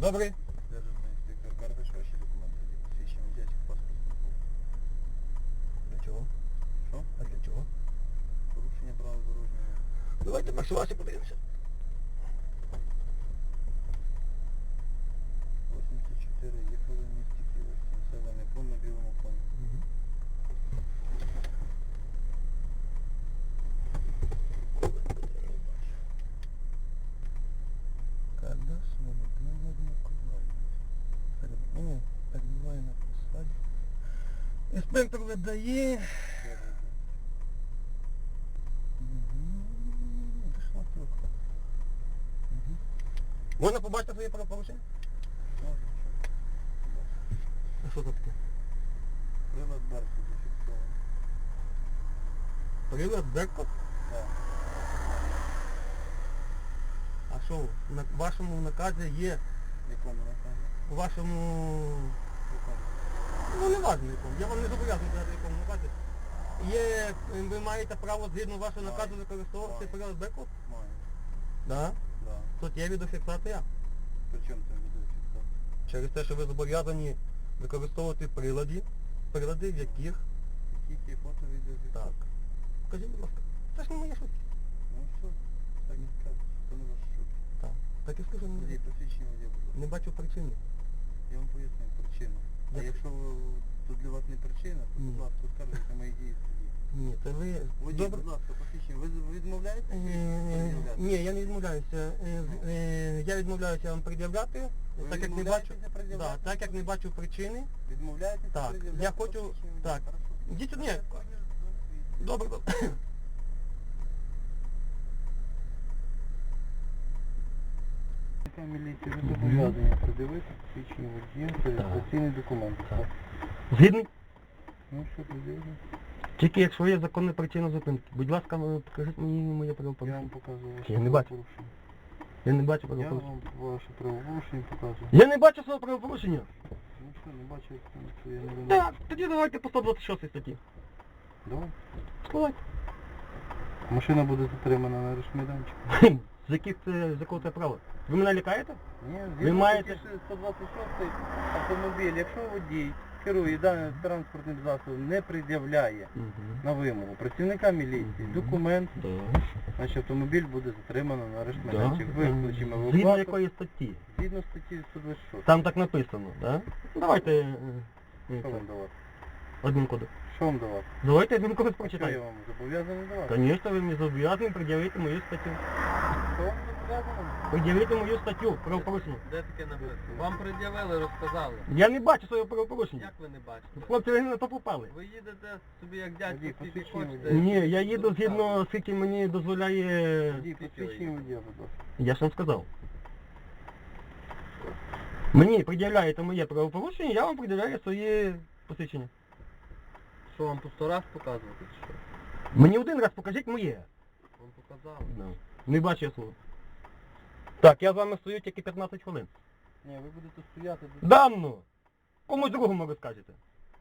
Добре. Державний інспектор Карпиш, ваші документи. Свідчення взяти паспорт. Для чого? Що? А для чого? Порушення правил дорожнього. Давайте маршрутці подивимося. Інспектор видає. Можна побачити своє правопорушення? Можна? А що це таке? Прилад Беркут зафіксований. Прилад Беркут? Так. А що, на вашому наказі є, якому наказі? у вашому... Ну не важно якому, я вам не зобов'язаний в якому наказі. Є, ви маєте право згідно вашого наказу Маю. використовувати Маю. прилад Беркут? Маю. Да. Да. Тут є відеофіксація. При чому це відеофіксація? Через те, що ви зобов'язані використовувати прилади, прилади, в яких... Які є фото, відеофіксація? Так. Скажіть, будь ласка, це ж не моя шутка. Ну що? Так і скажу. Це не ваш шут. Так. Так і скажу, не, посвідчення водія, будь ласка. не бачу причини. Я вам поясню причину. А якщо ви- тут для вас не причина, то, будь ласка, скажете мої дії в суді. Ні, це ви... Водій, Добре. будь ласка, посвідчення. Ви відмовляєтеся? Е, Ні, я не відмовляюся. Е, е, Я відмовляюся вам пред'являти, Ви так як не бачу. відмовляєтеся пред'являти? Да, так як не бачу причини. Відмовляєтеся Так, пред'являти я хочу- посвідчення водія? так. Хорошо. Що Добре, добре. Яка міліція ви зобов'язані водія, це Так. реєстраційний документ. Так. Згідний? Ну що, придивити? Тільки якщо є законна причина зупинки. Будь ласка, ви покажіть мені моє Я правопорушення. вам показую ваше Я не бачу. правопорушення. Я не бачу Я правопорушення. вам ваше правопорушення показую. Я не бачу свого правопорушення. Ну що, не бачу, що я не винен. Так, тоді давайте по 126 статті. Давай. Складайте. Машина буде затримана на решмайданчику. З яких це, з якого це право? Ви мене лякаєте? Ні, Ви маєте- 126 автомобіль, якщо водій керує даним транспортним засобом, не пред'являє на вимогу працівника міліції Мгм. документ, Да. значить автомобіль буде затримано на арешт майданчик. Да. Виключимо Згідно евакуатор якої статті? згідно статті 126. Там так написано, да? Давайте е, е, Що вам давати? Адмінкодекс. Що вам давати? Давайте адмінкодекс Що я прочитаємо. вам зобов'язаний давати? Звісно, ви мені зобов'язані пред'явити мою статтю. Що вам зобов'язаний? Пред'явити мою статтю правопорушення. Де таке написано? Вам пред'явили, розказали. Я не бачу своє правопорушення. Як ви не бачите? Хлопці, ви не на то попали. Ви їдете собі як Водій, дядько, скільки посвідчення хочете. водія. Ні, я їду згідно, скільки мені дозволяє... Водій, посвідчення водія, будь ласка. Я ж вам сказав. Мені пред'являєте моє правопорушення, я вам пред'являю своє посвідчення. Що вам по сто раз показувати? чи Що? Мені один раз покажіть моє. Вам показали. Не бачу я свого. Так, я з вами стою тільки 15 хвилин. Ні, ви будете стояти до... Данно! Комусь другому розкажете.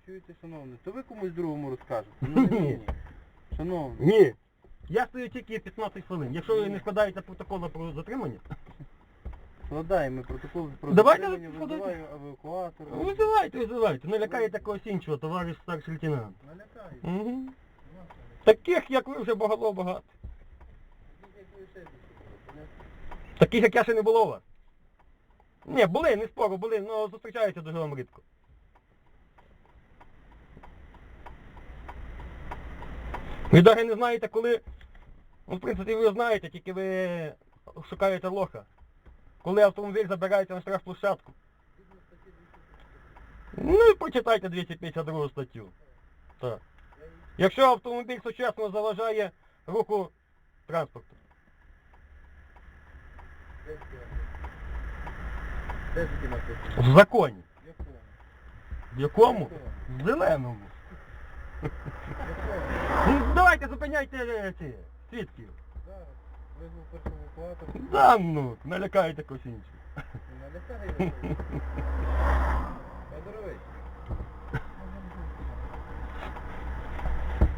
Чуєте, шановний, то ви комусь другому розкажете. Ну, не мені. Шановний. Ні. Я стою тільки 15 хвилин. Якщо ви не складаєте протокол про затримання, Складаємо протокол про Давайте затримання, складайте. визиваю евакуатор. визивайте, визивайте. Не лякайте когось іншого, товариш старший лейтенант. Налякаю. Угу. Таких, як ви, вже багато багато. Таких, як я, ще не було у вас. Ні, були, не спору, були, але зустрічаються дуже вам рідко. Ви навіть не знаєте, коли... Ну, в принципі, ви знаєте, тільки ви шукаєте лоха. Коли автомобіль забирається на штрафплощадку. Ну і почитайте 252 статтю. Так. Якщо автомобіль сучасно заважає руху транспорту. Де написано? В законі. В якому? В зеленому. Якому? Давайте зупиняйте е, ці свідків. Зараз. Визвав перший евакуатор. Да ну, налякаєте когось іншого. Не налякаю. Федорович.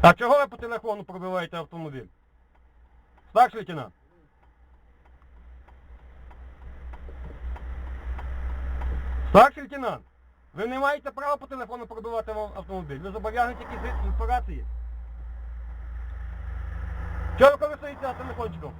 А чого ви по телефону пробиваєте автомобіль? Старший лейтенант? Старший лейтенант, ви не маєте права по телефону продавати вам автомобіль. Ви зобов'язані тільки з інформації. Чого ви користуєтеся телефончиком?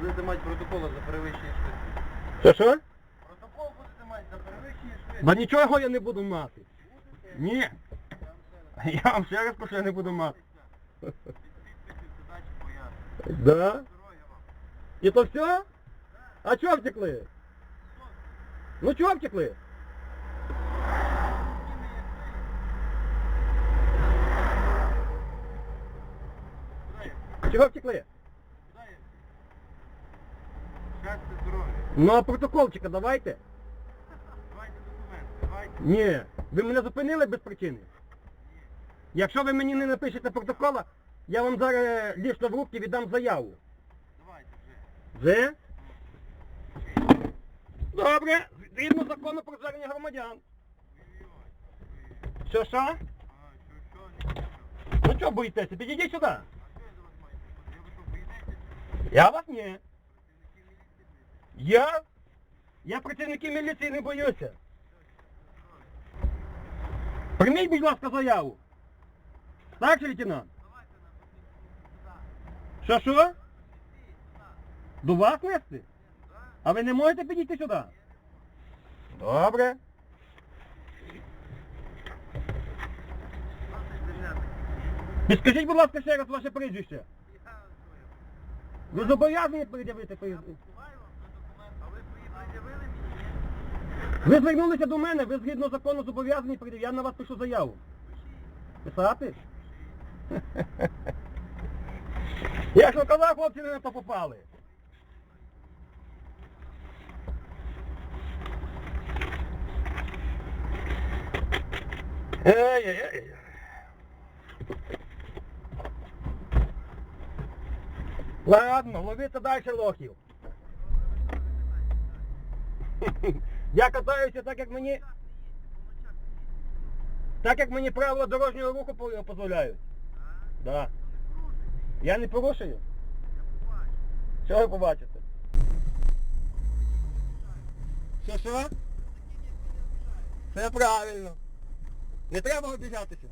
Будете мати протокол за перевищення швидкості. Що що? Протокол будете мати за перевищення швидкості. Ба нічого я не буду мати. Ні. Я вам ще раз кажу, я не буду мати. Да? Здоров'я вам. І то все? А чого втекли? Ну чого втекли? Чого втекли? Щастя, здоров'я. Ну а протоколчика давайте. Давайте документи, давайте. Ні. Ви мене зупинили без причини. Якщо ви мені не напишете протокола, я вам зараз лічно в руки віддам заяву. Давайте вже. Вже? Добре, згідно закону про звернення громадян. Що що. Ну чого боїтеся? Підійдіть сюди. А що я до вас маю? Я ви що, боїтеся? Я вас ні. Я? Я працівників міліції не боюся. Прийміть, будь ласка, заяву. Старший лейтенант. Що що? До вас нести? А ви не можете підійти сюди? Добре. Підскажіть, будь ласка, ще раз ваше прізвище. Ви зобов'язані пред'явити? А ви звернулися до мене, ви згідно закону зобов'язані пред'явити. Я на вас пишу заяву. Писати? Я ж казав, хлопці не попали. Ей-ей-ей. Ладно, ловіться далі лохів. Я катаюся так, як мені... Так, як мені правила дорожнього руху дозволяють. Да. Я не порушую? Що ви побачите? Що що? Це правильно. Не треба обіжатися.